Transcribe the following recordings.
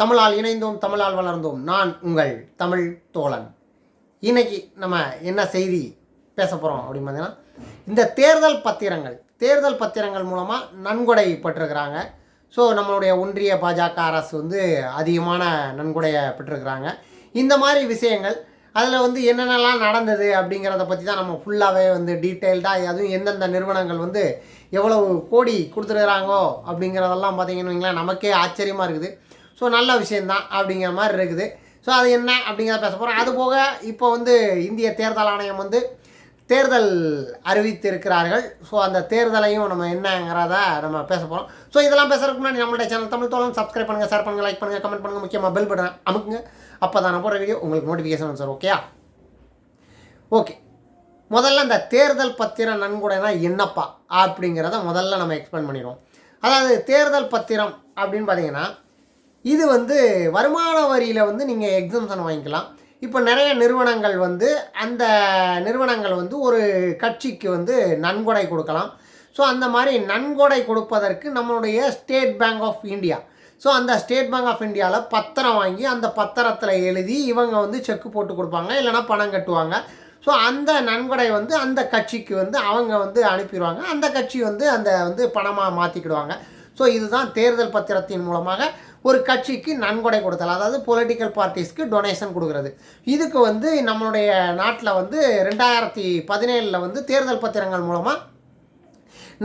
தமிழால் இணைந்தோம் தமிழால் வளர்ந்தோம். நான் உங்கள் தமிழ் தோழன். இன்னைக்கு நம்ம என்ன செய்தி பேச போகிறோம் அப்படின்னு பார்த்தீங்கன்னா இந்த தேர்தல் பத்திரங்கள் தேர்தல் பத்திரங்கள் மூலமாக நன்கொடை பெற்றிருக்கிறாங்க. ஸோ நம்மளுடைய ஒன்றிய பாஜக அரசு வந்து அதிகமான நன்கொடையை பெற்றிருக்கிறாங்க. இந்த மாதிரி விஷயங்கள் அதில் வந்து என்னென்னலாம் நடந்தது அப்படிங்கிறத பற்றி தான் நம்ம ஃபுல்லாகவே வந்து டீட்டெயில்டாக அதுவும் எந்தெந்த நிறுவனங்கள் வந்து எவ்வளவு கோடி கொடுத்துருக்குறாங்கோ அப்படிங்கிறதெல்லாம் பார்த்தீங்கன்னு வைங்களேன் நமக்கே ஆச்சரியமாக இருக்குது. ஸோ நல்ல விஷயந்தான் அப்படிங்கிற மாதிரி இருக்குது. ஸோ அது என்ன அப்படிங்கிறத பேச போகிறோம் அதுபோக இப்போ வந்து இந்திய தேர்தல் ஆணையம் வந்து தேர்தல் அறிவித்திருக்கிறார்கள். ஸோ அந்த தேர்தலையும் நம்ம என்னங்கிறத நம்ம பேச போகிறோம் ஸோ இதெல்லாம் பேசுறதுக்கு முன்னாடி நம்மளுடைய சேனல் தமிழ் தோழன் சப்ஸ்கிரைப் பண்ணுங்கள் ஷேர் பண்ணுங்கள் லைக் பண்ணுங்கள் கமெண்ட் பண்ணுங்கள் முக்கியமாக பெல் பட்டன் அமுக்குங்க. அப்போ தான் நான் போகிற வீடியோ உங்களுக்கு நோட்டிஃபிகேஷன் சார் ஓகேயா ஓகே முதல்ல இந்த தேர்தல் பத்திரம் நன்கொடைனா என்னப்பா அப்படிங்கிறத முதல்ல நம்ம எக்ஸ்பிளைன் பண்ணிடுவோம். அதாவது தேர்தல் பத்திரம் அப்படின்னு பார்த்தீங்கன்னா இது வந்து வருமான வரியில் வந்து நீங்கள் எக்ஸம்ஷன் வாங்கிக்கலாம். இப்போ நிறைய நிறுவனங்கள் வந்து அந்த நிறுவனங்கள் வந்து ஒரு கட்சிக்கு வந்து நன்கொடை கொடுக்கலாம். ஸோ அந்த மாதிரி நன்கொடை கொடுப்பதற்கு நம்மளுடைய State Bank of India so அந்த ஸ்டேட் பேங்க் ஆஃப் இந்தியாவில் பத்திரம் வாங்கி அந்த பத்திரத்தில் எழுதி இவங்க வந்து செக்கு போட்டு கொடுப்பாங்க இல்லைனா பணம் கட்டுவாங்க. ஸோ அந்த நன்கொடை வந்து அந்த கட்சிக்கு வந்து அவங்க வந்து அனுப்பிடுவாங்க. அந்த கட்சி வந்து அந்த வந்து பணமாக மாற்றிக்கிடுவாங்க ஸோ இதுதான் தேர்தல் பத்திரத்தின் மூலமாக ஒரு கட்சிக்கு நன்கொடை கொடுத்தல் அதாவது பொலிட்டிக்கல் பார்ட்டிஸ்க்கு டொனேஷன் கொடுக்குறது. இதுக்கு வந்து நம்மளுடைய நாட்டில் வந்து ரெண்டாயிரத்தி பதினேழில் வந்து தேர்தல் பத்திரங்கள் மூலமாக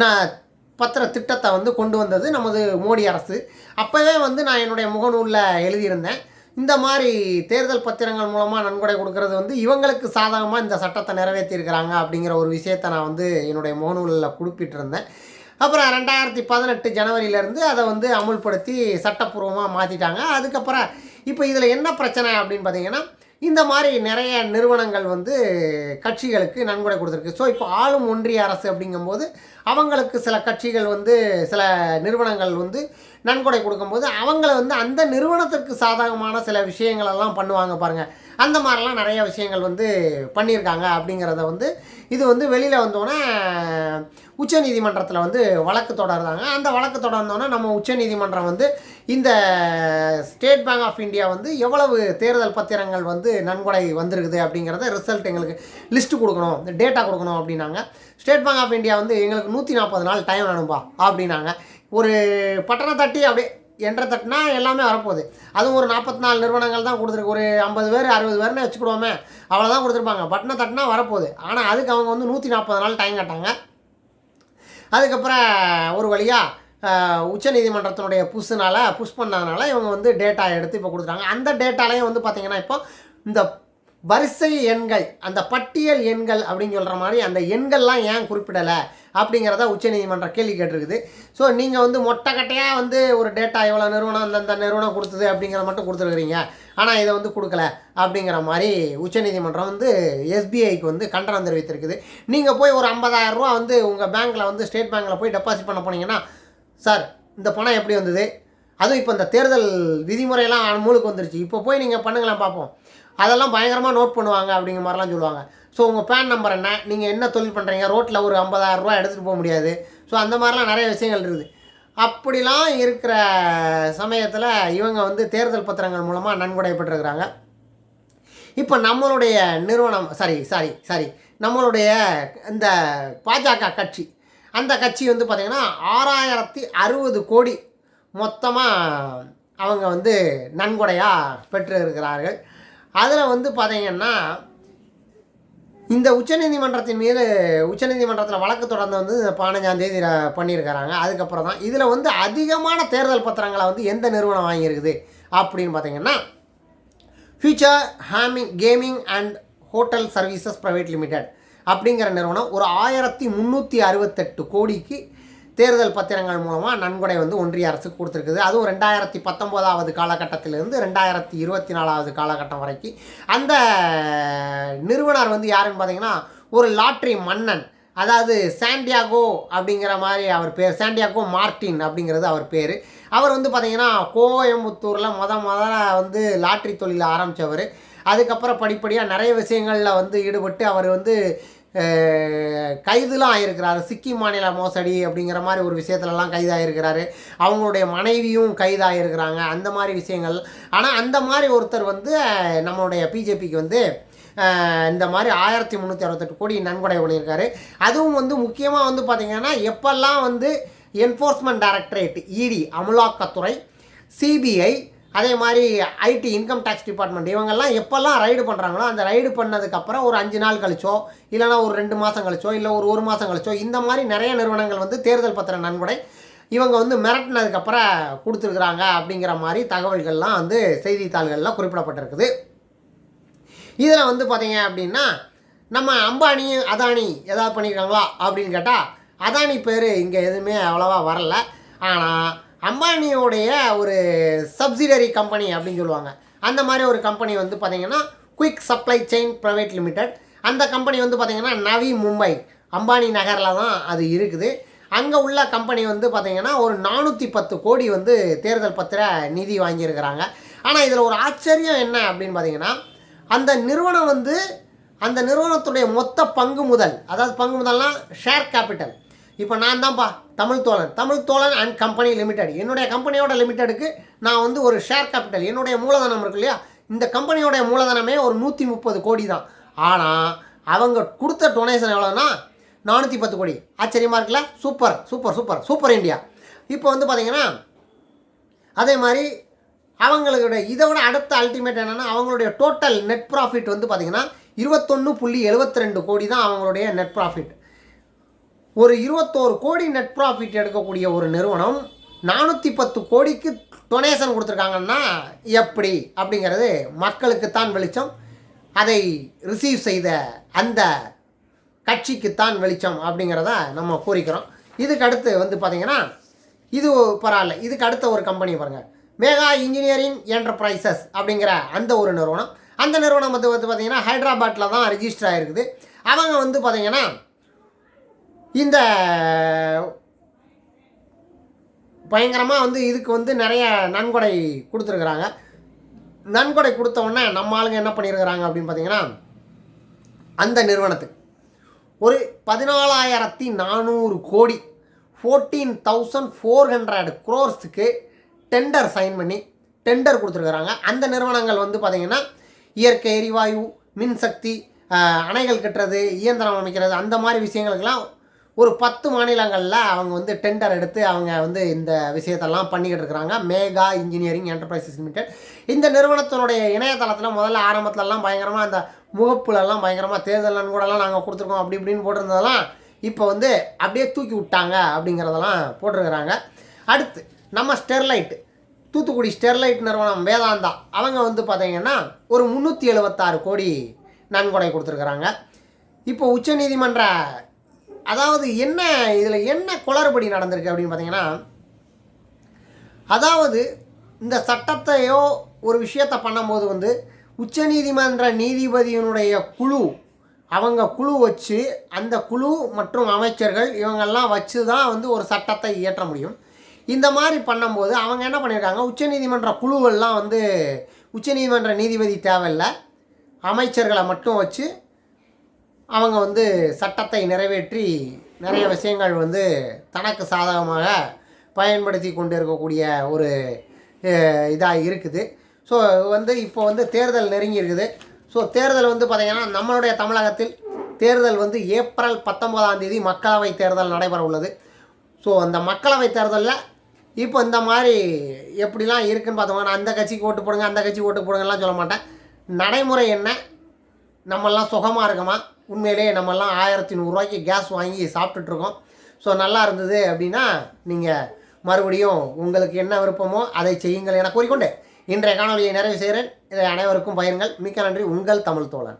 நான் பத்திர திட்டத்தை வந்து கொண்டு வந்தது நமது மோடி அரசு. அப்போவே வந்து நான் என்னுடைய முகநூலில் எழுதியிருந்தேன். இந்த மாதிரி தேர்தல் பத்திரங்கள் மூலமாக நன்கொடை கொடுக்கறது வந்து இவங்களுக்கு சாதகமாக இந்த சட்டத்தை நிறைவேற்றியிருக்கிறாங்க அப்படிங்கிற ஒரு விஷயத்தை நான் வந்து என்னுடைய முகநூலில் குறிப்பிட்டிருந்தேன். அப்புறம் ரெண்டாயிரத்தி பதினெட்டு ஜனவரியிலேருந்து அதை வந்து அமுல்படுத்தி சட்டப்பூர்வமாக மாற்றிட்டாங்க அதுக்கப்புறம் இப்போ இதில் என்ன பிரச்சனை அப்படின்னு பார்த்தீங்கன்னா இந்த மாதிரி நிறைய நிறுவனங்கள் வந்து கட்சிகளுக்கு நன்கொடை கொடுத்துருக்கு. ஸோ இப்போ ஆளும் ஒன்றிய அரசு அப்படிங்கும்போது அவங்களுக்கு சில கட்சிகள் வந்து சில நிறுவனங்கள் வந்து நன்கொடை கொடுக்கும்போது அவங்கள வந்து அந்த நிறுவனத்திற்கு சாதகமான சில விஷயங்களெல்லாம் பண்ணுவாங்க பாருங்கள் அந்த மாதிரிலாம் நிறைய விஷயங்கள் வந்து பண்ணியிருக்காங்க அப்படிங்கிறத வந்து இது வந்து வெளியில் வந்தோன்னே உச்சநீதிமன்றத்தில் வந்து வழக்கு தொடர்ந்தாங்க அந்த வழக்கு தொடர்ந்தோன்னே நம்ம உச்சநீதிமன்றம் வந்து இந்த ஸ்டேட் பேங்க் ஆஃப் இந்தியா வந்து எவ்வளவு தேர்தல் பத்திரங்கள் வந்து நன்கொடை வந்திருக்குது அப்படிங்கிறத ரிசல்ட் எங்களுக்கு லிஸ்ட்டு கொடுக்கணும் டேட்டா கொடுக்கணும் அப்படின்னாங்க. ஸ்டேட் பேங்க் ஆஃப் இந்தியா வந்து எங்களுக்கு நூற்றி நாற்பது நாள் டைம் வேணும்பா அப்படின்னாங்க. ஒரு பட்டணம் தட்டி அப்படியே என்ற தட்டினா எல்லாமே வரப்போகுது. அதுவும் ஒரு நாற்பத்தி நாலு நிறுவனங்கள் தான் கொடுத்துருக்கு. ஒரு ஐம்பது பேர் அறுபது பேர்னு வச்சுக்கிடுவோமே. அவ்வளோதான் கொடுத்துருப்பாங்க. பட்டனை தட்டினா வரப்போகுது. ஆனால் அதுக்கு அவங்க வந்து நூற்றி நாற்பது நாள் டைம் கட்டாங்க. அதுக்கப்புறம் ஒரு வழியாக உச்சநீதிமன்றத்தினுடைய புஷ்னால் புஷ் பண்ணதுனால இவங்க வந்து டேட்டா எடுத்து இப்போ கொடுத்துட்டாங்க. அந்த டேட்டாலையும் வந்து பார்த்திங்கன்னா இப்போ இந்த வரிசை எண்கள் அந்த பட்டியல் எண்கள் அப்படின்னு சொல்கிற மாதிரி அந்த எண்கள்லாம் ஏன் குறிப்பிடலை? அப்படிங்கிறத உச்சநீதிமன்றம் கேள்வி கேட்டிருக்குது. ஸோ நீங்கள் வந்து மொட்டைக்கட்டையாக வந்து ஒரு டேட்டா எவ்வளோ நிறுவனம் அந்தந்த நிறுவனம் கொடுத்தது அப்படிங்கிறத மட்டும் கொடுத்துருக்குறீங்க ஆனால் இதை வந்து கொடுக்கல அப்படிங்கிற மாதிரி உச்சநீதிமன்றம் வந்து எஸ்பிஐக்கு வந்து கண்டனம் தெரிவித்திருக்குது. நீங்கள் போய் ஒரு ஐம்பதாயிரம் ரூபா வந்து உங்கள் பேங்க்கில் வந்து ஸ்டேட் பேங்க்கில் போய் டெபாசிட் பண்ண போனீங்கன்னா சார் இந்த பணம் எப்படி வந்தது? அதுவும் இப்போ இந்த தேர்தல் விதிமுறையெல்லாம் அமலுக்கு வந்துருச்சு. இப்போ போய் நீங்கள் பண்ணுங்களேன் பார்ப்போம். அதெல்லாம் பயங்கரமாக நோட் பண்ணுவாங்க அப்படிங்கிற மாதிரிலாம் சொல்லுவாங்க. ஸோ உங்கள் பேன் நம்பர் என்ன? நீங்கள் என்ன தொழில் பண்ணுறீங்க ரோட்டில் ஒரு ஐம்பதாயிரம் ரூபா எடுத்துகிட்டு போக முடியாது. ஸோ அந்த மாதிரிலாம் நிறைய விஷயங்கள் இருக்குது. அப்படிலாம் இருக்கிற சமயத்தில் இவங்க வந்து தேர்தல் பத்திரங்கள் மூலமாக நன்கொடை பெற்றிருக்கிறாங்க. இப்போ நம்மளுடைய நிறுவனம் சாரி சாரி சாரி நம்மளுடைய இந்த பாஜக கட்சி அந்த கட்சி வந்து பார்த்திங்கன்னா ஆறாயிரத்தி அறுபது கோடி மொத்தமாக அவங்க வந்து நன்கொடையாக பெற்று இருக்கிறார்கள் அதில் வந்து பார்த்திங்கன்னா இந்த உச்சநீதிமன்றத்தின் மீது உச்சநீதிமன்றத்தில் வழக்கு தொடர்ந்து வந்து பதினஞ்சாம் தேதி பண்ணியிருக்கிறாங்க. அதுக்கப்புறம் தான் இதில் வந்து அதிகமான தேர்தல் பத்திரங்களை வந்து எந்த நிறுவனம் வாங்கியிருக்குது அப்படின்னு பார்த்தீங்கன்னா Future hemming Gaming and Hotel Services Private Limited அப்படிங்கிற நிறுவனம் ஒரு ஆயிரத்தி முந்நூற்றி அறுபத்தெட்டு கோடிக்கு தேர்தல் பத்திரங்கள் மூலமாக நன்கொடை வந்து ஒன்றிய அரசுக்கு கொடுத்துருக்குது. அதுவும் ரெண்டாயிரத்தி பத்தொம்போதாவது காலகட்டத்திலிருந்து ரெண்டாயிரத்தி இருபத்தி நாலாவது காலகட்டம் வரைக்கும் அந்த நிறுவனர் வந்து யாருன்னு பார்த்தீங்கன்னா ஒரு லாட்ரி மன்னன். அதாவது சாண்டியாகோ அப்படிங்கிற மாதிரி அவர் பேர் சாண்டியாகோ மார்டின் அப்படிங்கிறது அவர் பேர். அவர் வந்து பார்த்தீங்கன்னா கோயம்புத்தூரில் முத முதல்ல வந்து லாட்ரி தொழிலை ஆரம்பித்தவர் அதுக்கப்புறம் படிப்படியாக நிறைய விஷயங்களில் வந்து ஈடுபட்டு அவர் வந்து கைதுலாம் ஆகியிருக்கிறாரு சிக்கிம் மாநில மோசடி அப்படிங்கிற மாதிரி ஒரு விஷயத்துலலாம் கைதாகிருக்கிறாரு அவங்களுடைய மனைவியும் கைதாகிருக்கிறாங்க அந்த மாதிரி விஷயங்கள். ஆனால் அந்த மாதிரி ஒருத்தர் வந்து நம்மளுடைய பிஜேபிக்கு வந்து இந்த மாதிரி ஆயிரத்தி முந்நூற்றி அறுபத்தெட்டு கோடி நன்கொடை பண்ணியிருக்காரு அதுவும் வந்து முக்கியமாக வந்து பார்த்திங்கன்னா எப்பெல்லாம் வந்து என்ஃபோர்ஸ்மெண்ட் டைரக்டரேட் இடி அமலாக்கத்துறை சிபிஐ அதே மாதிரி ஐடி இன்கம் டேக்ஸ் டிபார்ட்மெண்ட் இவங்கெல்லாம் எப்போல்லாம் ரைடு பண்ணுறாங்களோ அந்த ரைடு பண்ணதுக்கப்புறம் ஒரு அஞ்சு நாள் கழிச்சோ இல்லைனா ஒரு ரெண்டு மாதம் கழிச்சோ இல்லை ஒரு ஒரு மாதம் கழிச்சோ இந்த மாதிரி நிறைய நிறுவனங்கள் வந்து தேர்தல் பத்திர நன்கொடை இவங்க வந்து மிரட்டினதுக்கப்புறம் கொடுத்துருக்குறாங்க அப்படிங்கிற மாதிரி தகவல்கள்லாம் வந்து செய்தித்தாள்களில் குறிப்பிடப்பட்டிருக்குது. இதில் வந்து பார்த்தீங்க அப்படின்னா நம்ம அம்பானி அதானி ஏதாவது பண்ணியிருக்காங்களா அப்படின்னு கேட்டால் அதானி பேர் இங்கே எதுவுமே அவ்வளோவா வரல. ஆனால் அம்பானியோடைய ஒரு சப்சிடரி கம்பெனி அப்படின்னு சொல்லுவாங்க. அந்த மாதிரி ஒரு கம்பெனி வந்து பார்த்திங்கன்னா Quick Supply Chain Private Limited அந்த கம்பெனி வந்து பார்த்தீங்கன்னா நவி மும்பை அம்பானி நகரில் தான் அது இருக்குது. அங்கே உள்ள கம்பெனி வந்து பார்த்திங்கன்னா ஒரு நானூற்றி பத்து கோடி வந்து தேர்தல் பத்திர நிதி வாங்கியிருக்கிறாங்க. ஆனால் இதில் ஒரு ஆச்சரியம் என்ன அப்படின்னு பார்த்திங்கன்னா அந்த நிறுவனம் வந்து அந்த நிறுவனத்துடைய மொத்த பங்கு முதல் அதாவது பங்கு முதல்னால் ஷேர் கேபிட்டல் இப்போ நான் தான்ப்பா தமிழ் தோழன். தமிழ் தோழன் அண்ட் கம்பெனி லிமிடெட் என்னுடைய கம்பெனியோட லிமிட்டெடுக்கு நான் வந்து ஒரு ஷேர் கேபிட்டல் என்னுடைய மூலதனம் இருக்கு இல்லையா? இந்த கம்பெனியோடைய மூலதனமே ஒரு நூற்றி முப்பது கோடி தான் ஆனால் அவங்க கொடுத்த டொனேஷன் எவ்வளோன்னா நானூற்றி பத்து கோடி. ஆச்சரியமாக இருக்குல்ல? Super super super super India இப்போ வந்து பார்த்தீங்கன்னா அதே மாதிரி அவங்களுடைய இதை விட அடுத்த அல்டிமேட் என்னென்னா அவங்களுடைய டோட்டல் நெட் ப்ராஃபிட் வந்து பார்த்திங்கன்னா இருபத்தொன்று புள்ளி எழுபத்தி ரெண்டு கோடி தான் அவங்களுடைய நெட் ப்ராஃபிட் ஒரு இருபத்தோரு கோடி நெட் ப்ராஃபிட் எடுக்கக்கூடிய ஒரு நிறுவனம் நானூற்றி பத்து கோடிக்கு டொனேஷன் கொடுத்துருக்காங்கன்னா எப்படி அப்படிங்கிறது மக்களுக்குத்தான் வெளிச்சம். அதை ரிசீவ் செய்த அந்த கட்சிக்குத்தான் வெளிச்சம் அப்படிங்கிறத நம்ம கூறிக்கிறோம். இதுக்கு அடுத்து வந்து பார்த்திங்கன்னா இது பரவாயில்ல. இதுக்கு அடுத்த ஒரு கம்பெனி பாருங்கள் மேகா இன்ஜினியரிங் என்டர்பிரைசஸ் அப்படிங்கிற அந்த ஒரு நிறுவனம். அந்த நிறுவனம் வந்து வந்து பார்த்திங்கன்னா ஹைதராபாத்தில் தான் ரிஜிஸ்டர் ஆகிருக்குது அவங்க வந்து பார்த்திங்கன்னா இந்த பயங்கரமாக வந்து இதுக்கு வந்து நிறைய நன்கொடை கொடுத்துருக்குறாங்க. நன்கொடை கொடுத்தவொடனே நம்ம ஆளுங்க என்ன பண்ணியிருக்கிறாங்க அப்படின்னு பார்த்தீங்கன்னா அந்த நிறுவனத்துக்கு. ஒரு பதினாலாயிரத்தி நானூறு கோடி ஃபோர்டீன் தௌசண்ட் ஃபோர் ஹண்ட்ரட் க்ரோர்ஸுக்கு டெண்டர் சைன் பண்ணி டெண்டர் கொடுத்துருக்குறாங்க. அந்த நிறுவனங்கள் வந்து பார்த்திங்கன்னா இயற்கை எரிவாயு மின்சக்தி அணைகள் கட்டுறது இயந்திரம் அமைக்கிறது அந்த மாதிரி விஷயங்களுக்கெல்லாம் ஒரு பத்து மாநிலங்களில் அவங்க வந்து டெண்டர் எடுத்து அவங்க வந்து இந்த விஷயத்தெல்லாம் பண்ணிக்கிட்டு இருக்கிறாங்க. Megha Engineering Enterprises Limited. இந்த நிறுவனத்தினுடைய இணையதளத்தில் முதல்ல ஆரம்பத்துலலாம் பயங்கரமாக அந்த முகப்புலலாம் பயங்கரமாக தேர்தல் நன்கூடலாம் நாங்கள் கொடுத்துருக்கோம் அப்படி இப்படின்னு போட்டிருந்ததெல்லாம் இப்போ வந்து அப்படியே தூக்கி விட்டாங்க அப்படிங்கிறதெல்லாம் போட்டிருக்கிறாங்க. அடுத்து நம்ம ஸ்டெர்லைட்டு தூத்துக்குடி ஸ்டெர்லைட் நிறுவனம் வேதாந்தா. அவங்க வந்து பார்த்தீங்கன்னா ஒரு முந்நூற்றி எழுபத்தாறு கோடி நன்கொடை கொடுத்துருக்குறாங்க. இப்போ உச்சநீதிமன்ற அதாவது என்ன இதில் என்ன குளறுபடி நடந்திருக்கு அப்படின்னு பார்த்தீங்கன்னா அதாவது இந்த சட்டத்தையோ ஒரு விஷயத்தை பண்ணும்போது வந்து உச்சநீதிமன்ற நீதிபதியினுடைய குழு அவங்க குழு வச்சு அந்த குழு மற்றும் அமைச்சர்கள் இவங்கெல்லாம் வச்சு தான் வந்து ஒரு சட்டத்தை இயற்ற முடியும். இந்த மாதிரி பண்ணும்போது அவங்க என்ன பண்ணியிருக்காங்க உச்சநீதிமன்ற குழுவெல்லாம் வந்து உச்சநீதிமன்ற நீதிபதி தேவையில்லை அமைச்சர்களை மட்டும் வச்சு அவங்க வந்து சட்டத்தை நிறைவேற்றி நிறைய விஷயங்கள் வந்து தனக்கு சாதகமாக பயன்படுத்தி கொண்டு இருக்கக்கூடிய ஒரு இதாக இருக்குது. ஸோ வந்து இப்போ வந்து தேர்தல் நெருங்கி இருக்குது. ஸோ தேர்தல் வந்து பார்த்திங்கன்னா நம்மளுடைய தமிழகத்தில் தேர்தல் வந்து ஏப்ரல் பத்தொன்பதாம் தேதி மக்களவை தேர்தல் நடைபெற உள்ளது. ஸோ அந்த மக்களவை தேர்தலில் இப்போ இந்த மாதிரி எப்படிலாம் இருக்குன்னு பார்த்தோம்னா நான் அந்த கட்சிக்கு ஓட்டு போடுங்க அந்த கட்சிக்கு ஓட்டு போடுங்கலாம் சொல்ல மாட்டேன். நடைமுறை என்ன? நம்மெல்லாம் சுகமாக இருக்கோமா? உண்மையிலே நம்மெல்லாம் ஆயிரத்தி நூறுரூவாய்க்கு கேஸ் வாங்கி சாப்பிட்டுட்ருக்கோம். ஸோ நல்லா இருந்தது அப்படின்னா நீங்கள் மறுபடியும் உங்களுக்கு என்ன விருப்பமோ அதை செய்யுங்கள் என கூறிக்கொண்டு இன்றைய காணொலியை நிறைவு செய்கிறேன். இதை அனைவருக்கும் பயிருங்கள் மிக்க நன்றி. உங்கள் தமிழ் தோழன்.